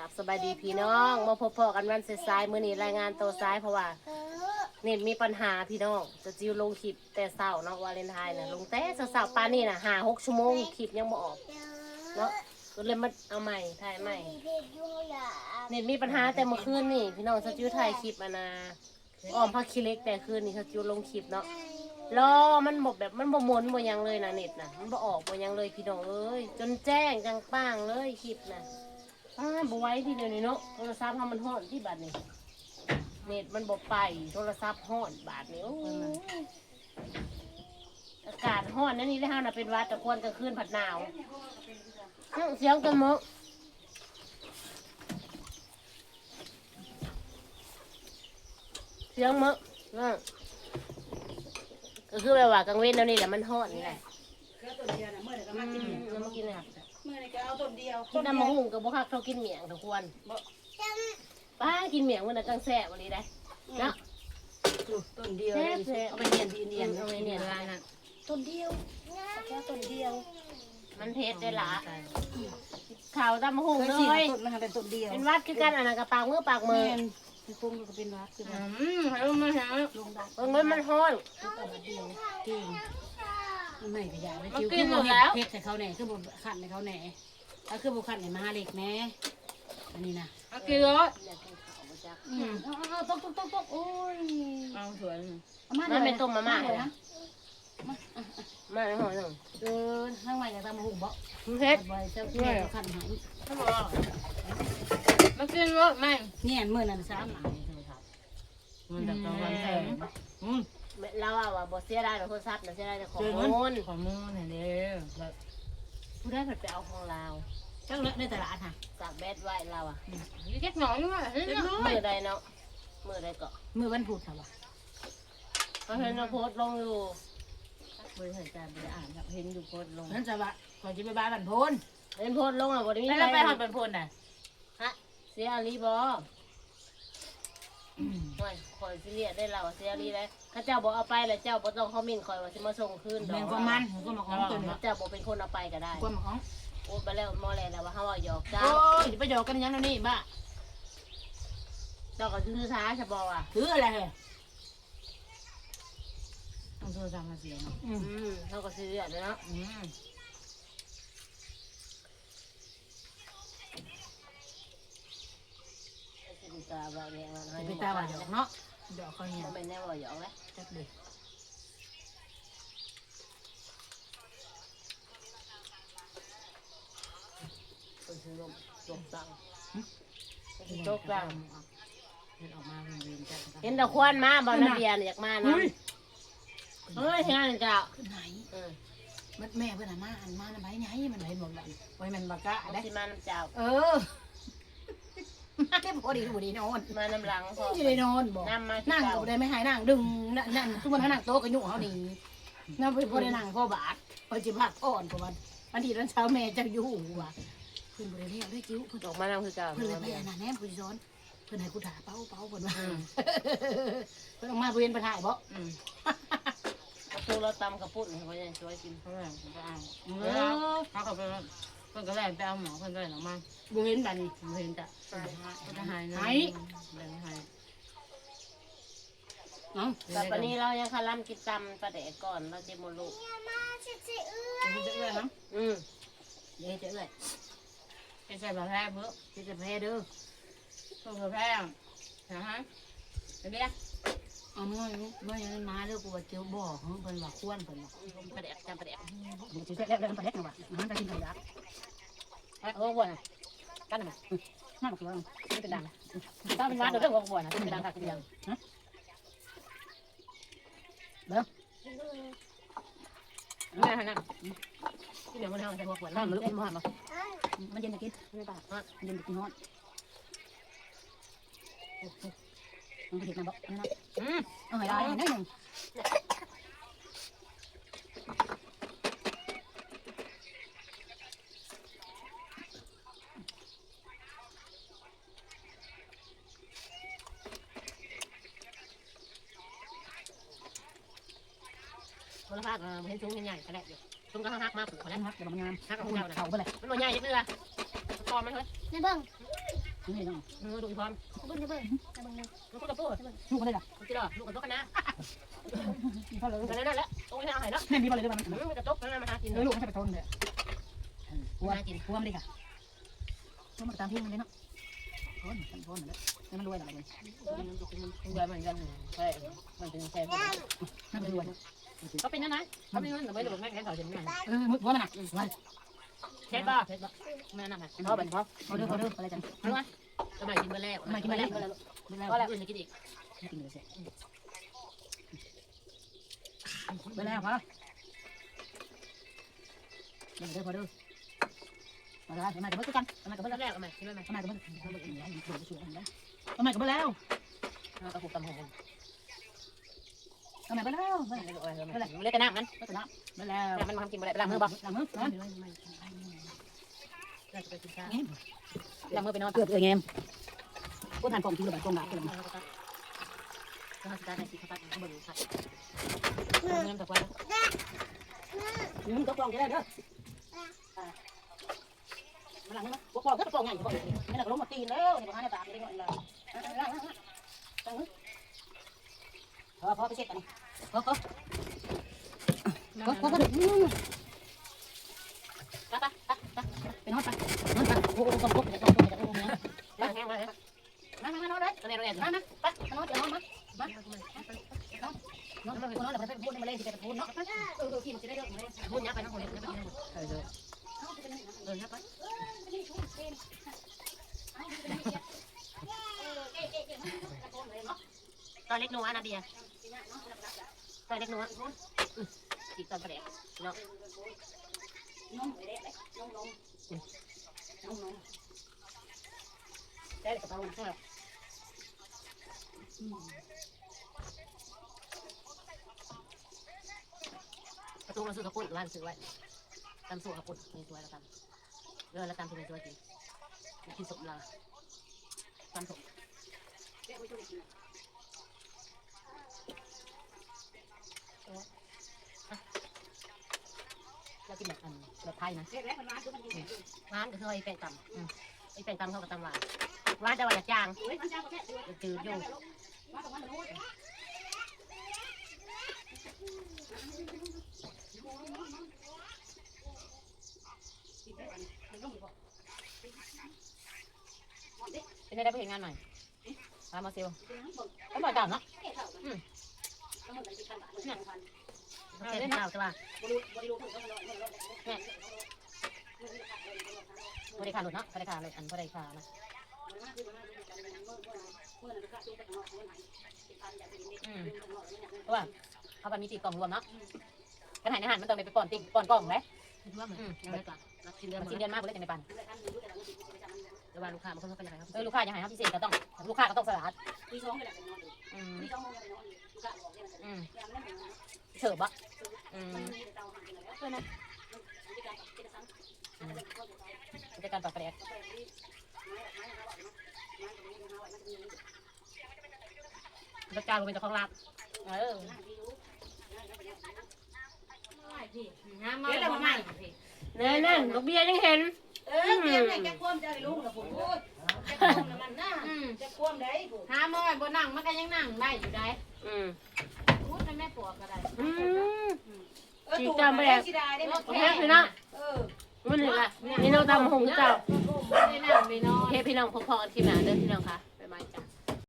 กับสบายดีพี่น้องมาพบพอกันวันสายๆมื้อนี้รายงานตัวซ้ายเพราะว่าเน็ตมีปัญหาพี่น้อง จะจิวลงคลิปแต่เช้าเนาะวาเลนไทน์น่ะลงแต่เช้าๆปานนี้น่ะหาหกชั่วโมงคลิปยังบ่ออกเนาะก็เลยมาเอาใหม่ถ่ายใหม่เน็ตมีปัญหาแต่เมื่อคืนนี่พี่น้องสจิวถ่ายคลิปอะนะอ้อมพักคิเล็กแต่คืนนี้สจิวลงคลิปเนาะรอมันบอกแบบมันบ่หมนบ่ยังเลยนะเน็ตนะมันบ่ออกบ่ยังเลยพี่น้องเอ้ยจนแจ้งจังป้างเลยคลิปนะ อ้าบ่ไหว้ที่เดียวนี้เนาะโทรศัพท์ทำมันฮ้อนที่บัดนี้เน็ตมันบ่ไปโทรศัพท์ฮ้อนบาดนี้โอ้ยอากาศฮ้อนนั่นนี่ได้ห้าน่ะเป็นหวัดแต่ควรกลางคืนผัดหนาวอื้อเสียงกันมั้งเสียงมั้งนั่นก็คือแบบว่ากลางเว้นแล้วนี่แหละมันฮอดนี่แหละเกลือต้นเดียวนะเมื่อไหร่ก็อืมากินมเหมียงแล้วมากินเลยค่ะเมื่อไหร่ก็เอาต้นเดียวกินน้ำมะฮุ่งกับบุคักเขากินเหมียงทุกคนป้ากินเหมียงมันน่ะกังแซ่บวันนี้ได้เนาะต้นเดียวแซ่บแซ่บเอาไปเนียนที่เนียนเอาไปเนียนลายนั่นต้นเดียวแค่ต้นเดียว มันเผ็ดได้ละข่าวตำมะฮุ่งเคยเลสิยต้นมันเป็นต้นเดียว เป็นวัดคือกันอันนั้นกับปากมือปากมือแม่นคือปุ้งก็เป็นวัดคืออืว่ามให้มันมาหาลงดักเบิ่งมันมันฮ้อนต้นเดียวจริง มันไม่ขยะไม่มันจิ้วกิคืนอหมบ่ดเห็แล้วนเพชรใส่เขาแหน่คือบ่ขันในเขาแหน่ถ้าคือบ่ขันในมาเล็กแม่อันนี้นะเอากินเลยอยากกินข้าวบ่จักอืมเอาๆตกตกตกตกโอ้ยเอาสวยเอามามันเป็นต้มมาม่าเลเลยยนะนะ มาในห่อหนึ่งเออข้างในอยากทำมาหุงบ่มันเผ็ดบ่อยเจ้าเที่ยวขันหายเขาบอกว่ามันกินว่าไม่เนี่ยมื้อนั้นสามหมายโทรศัพท์มันจะต้องวันแทนอืม เราอะว่าบเสียดายโทรศัพท์นะเสียดายแต่ของเจอมูมันลของมูลเนี่ยเด้อแบบผู้ได้ผัดไปเอาของเราจังเลยในตลาดค่ะจากแบดไว้เราอะเล็กน้อยนี่ว่าเล็กน้อยมือใดเนาะมือใดเกาะมื้อวันพุธค่ะว่ะเขาเห็นเราโพสต์ลงอยู่บริหารการบริหารแบบเห็นอยู่โคตรลงนั่นจะว่าก่อนจะไปบ้านบันพนเห็นโพสต์ลงอะบไดมีแล้วใครไปหอดบนพลน่ะฮะเสียอาลีบอ ห่วยคอยสิเรียกได้เราอะเสียอาลีได้ข้าเจ้าบอกเอาไปแล้วเจ้าบ่ต้องคอมเมนต์คอยว่าสิมาส่งคืนดแมอกงก็มันผมก็มาของตัวนี้เจ้าบอกเป็นคนเอาไปก็ได้ก็มาของโอ้ไปแล้วมอแล้วว่าเฮาว่าหยอกเจ้าโอ้ยไปหยอกกันยังนี่บ้าเจ้าก็คือช้าใช่บ่ว่ะถืออะไรเหรอเอาโทรศัพท์มาเสียเนาะอืมอืมเฮาก็สิเรียกเลยเนาะอืม สิตาบ่เนี่ยว่าจะไปตาว่าหยอกเนาะหยอกเขาเนี่ยบ่แม่นแน่บ่หยอกเลยจักเด็กคนซื้อลมตกตังตตกกตังเห็นออกมาเป็นเวรจัดเห็นดอกควันมาบ่นาเบียนอยากมานะเฮ้ยงานเจ้าขึ้นไหนเออมันแม่เพื่อนมาอันมานะไปไหนมันเห็นบอกแบบไว้มันบักกะเอาได้สิมาน้ำเจ้าเออ มาได้พอดีพอดีนอนมาน้ำหลังพอที่ได้นอนบอกน้ำมานั่งเจ้าก็ได้ไม่หายนั่งดึงนั่นนั่นทุกวันนั่งโต๊ะกันยุ่งเขาดีนั่งไปพอได้นั่งพ่อบาทพอจิพักอ่อนกว่าวันวันที่ตอนเช้าแม่จะอยู่ว่ะเพื่อนบริเวณด้วยจิ้วเพื่อนออกมาน้ำคือเจ้าเพื่อนเลยไปอันนั้นแนมคุณซ้อนเพื่อนให้กูถ่าเป้าเป้าเพื่อนว่าเพื่อนออกมาบริเวณประถ่ายบ่อืมกระปูเราตำกระปุ้นเขาจะช่วยกินเขาแรงก็เอาเออเขาก็ไป เพิ่นก็แรงไปเอาหมอเพิ่นก็แรงออกมาบริเวณบัดนี้เห็นจ้ะก็จะหายนะหายแรงหายเนาะแต่ปานนี้เรายังคาร่ำกินตำปลาแดกก่อนเราจะโมลุมันจะเอื้อยมั้งอืมเดี๋ยวจะเอื้อยเป็นใส่บาแพ้เพื่อจะจะแพ้เด้อเพื่อแพ้นะฮะเดี๋ยว เอาเมื่อเมื่อยังมาเด้อกูว่าเจียวบ่อเพิ่นว่าควรเพิ่นว่าปลาแดกจำปลาแดกเดี๋ยวจะแซ่บแล้วมันแซ่บนะว่ะมันจะกินกันยักเอ้โอ้โหน่ะกันน่ะน่าบอกว่าไม่เป็นดังถ้าเป็นวัดเดี๋ยวเรื่องของบัวนะเป็นดังค่ะเป็นดังแม่ฮะนั่งที่เดี๋ยวมันทำจะหัวขวดถ้ามัมันนเล่เล่นนบ่บ่หันบ่มันเย็นจะกินไม่ปากมากมันเย็นจะกินฮอน มันเห็นมันบอกนั่นนะอืมเอาให้ได้นิดนึงคนละภาคเออเห็นสูงเห็นใหญ่ก็ได้อยู่สูงก็หักมากผูกขาแล้วฮักเดี๋ยวมันงามหักเอาของเข่าเจ้านะไปเลยมันบ่ใหญ่ยังเพื่อพอไหมเฮ้ยในเบิ้งนี่น้องดูอีพร้อม เบิ้งเบิ้งในเบิ้งลูกกระปุกลูกคนได้ล่ะลูกที่ดอลูกกระตุกกันนะเขาเลยกันนั่นแหละตรงนี้เอาหายแล้วแม่มีบ่เลยด้วยมันมันกระตุกนั่นมาหากินเออลูกไม่ใช่ไปทนเลยกลัวกลัวมันดิค่ะกลัวมันตามที่มันเลยเนาะทนทนทนเลยแล้วมันรวยอะไรเลยมันเหมือนกันใช่มันเป็นแค่นั่นมันรวยก็เป็นยังไงเขาเป็นยังไงไม่รู้แม่แค่เขาจะไม่เออหัวมันอะวันเช็ดป่ะเช็ดป่ะแม่นั่งไงเขาเป็นเพราเอาเด้อเอาเด้ออะไรจังรู้ไหม สมัยกินมาแล้วไม่กินไม่ได้ไม่ได้ไม่ได้ก็แล้วอื่นจะกินอีกไม่กินเลยสิไปแล้วพอเดี๋ยวเด้อพอเด้อมาแล้วมากับเพื่อนกันมากับเพื่อนแรกเอาใหม่กินไหมมากับเพื่อนทำแบบนี้ให้ช่วยช่วยกันได้ทำไมกับเพื่อนแล้วเราตะกุกตำหงทำไมกับเพื่อนแล้วไม่เล็กกันนั่งมันก็ชนะไม่แล้วมันทำกินไปได้ล้างมือบ่หลังมือ นะเราจะไปกินข้าวเมื่อไปนอนเกือบเลยเงี้ยกูทานกล่องที่ระบายกล่องหลักเลยเราจะได้สิครับเบิ่งค่ะเงินตะวันมึงก็กล่องจะได้เด้อมาหลังมือกูกล่องก็กล่องใหญ่กว่นี่เราล้มมาตีนแล้วนี่มาหาในปากเลยเลยตั้งมือพอพอไปเช็ดกันพอพอพอพอ นอนไปนอนไปโอ้โหกล่องกล่องจะกล่องจะกล่องเนี่ยไปแห้งเลยมามานอนเลยตอนนี้เราเนี่ยมามาไปนอนจะนอนมามานอนนอนนอนแล้วไปพูดมาเล่นสิไปพูดเนาะเออขี้มันจะได้เลิกเลยพูดยับไปนะคนเดียวไปกินเออเออยับไปตอนเล็กนัวนะเบียร์ตอนเล็กนัวติดตอนประเดี๋ยเนาะ น้องไปได้น้องน้องน้องน้องได้กระเป๋าใช่ประตูเราซื้อกระปุกร้านซื้อไว้ตำสูตรกระปุกมีตัวแล้วกันเรือแล้วตำที่มีตัวจริงกินสมเราตำสมเรากินแบบอันแบบไทย นะร้านก็คือไอ้แป้งตำอืมไอ้แป้งตำเขาก็ตำหวานหวานแต่ว่าอยากจางจืดอยู่เป็นได้ไปเห็นงานใหม่ตามมาเซลก็มาจับเนาะเช็ดข้าวใช่ป่ะ บริการหลุดเนาะบริการเลยอันบริการนะเพราะว่าเขาไปมีตีกล่องรวมเนาะกันหายในหันมันต้องไปป้อนติ๊กป้อนกล่องเลยคิดว่ามันยังไงก่อนรับชิ้นเดือนมันมาชิ้นเดือนมากเลยแต่ในปันแต่ว่าลูกค้าบางคนเขาเป็นยังไงครับเออลูกค้ายากให้เขาพิเศษก็ต้อง ลูกค้าก็ต้องสลัดตีสองไปแล้วกันนอนอืมตีส องไปแล้วนอนลูกค้าบอกเนี่ยอืมอย่างนั้นเสิร์ฟอะอืมเตาหันกันแล้วเพื่อนนะมีการกินซ้ำกิจการปรับแปลกประจานเป็นเจ้าของร้านเออน้ำมันใหม่นั่นนั่นลูกเบียร์ยังเห็น เออเตรียมแกควมจะได้ลูกนะผมโอ้ยแกคว มนะมันน่าแกควมได้ผมหาหม้อบนนั่งมันก็ยังนั่งได้อยู่ได้อืมพูดให้แม่ปวกก็ได้อืม เออถูกแล้วสิได้ได้หมดโอเคพี่น้องเออมันหนึ่งอะนี่เราตำหงเจ้าไม่ได้นั่งไม่นอโอนเคพี่น้องพอๆกันคลิปหน้าเด้อพี่น้องค่ะบ๊ายบายจ้ะ